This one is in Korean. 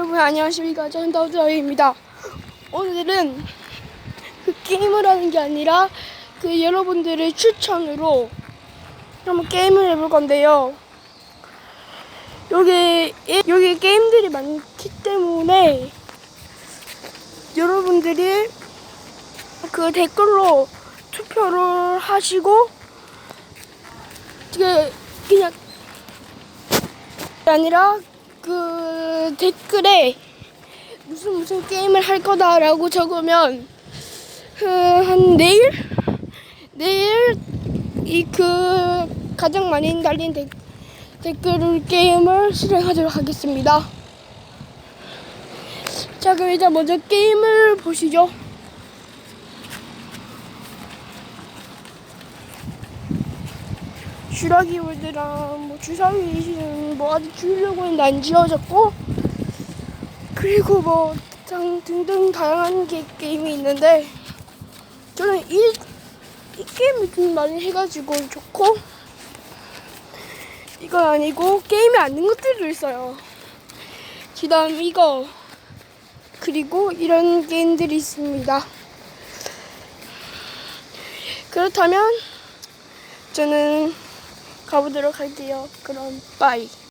여러분 안녕하십니까. 저는 더드입니다. 오늘은 그 게임을 하는 게 아니라 그 여러분들의 추천으로 한번 게임을 해볼 건데요. 여기 여기 게임들이 많기 때문에 여러분들이 그 댓글로 투표를 하시고 그 그냥 아니라 그 댓글에 무슨 무슨 게임을 할 거다라고 적으면 그, 한 내일 내일 이 그 가장 많이 달린 댓, 댓글 게임을 실행하도록 하겠습니다. 자 그럼 일단 먼저 게임을 보시죠. 주라기 월드랑 뭐 주사위 뭐 아직 주려고 했는데 안 지어졌고? 그리고 뭐 등, 등등 다양한 게, 게임이 있는데 저는 이, 이 게임을 좀 많이 해가지고 좋고 이건 아니고 게임이 아닌 것들도 있어요. 그 다음 이거 그리고 이런 게임들이 있습니다. 그렇다면 저는 가보도록 할게요. 그럼 빠이.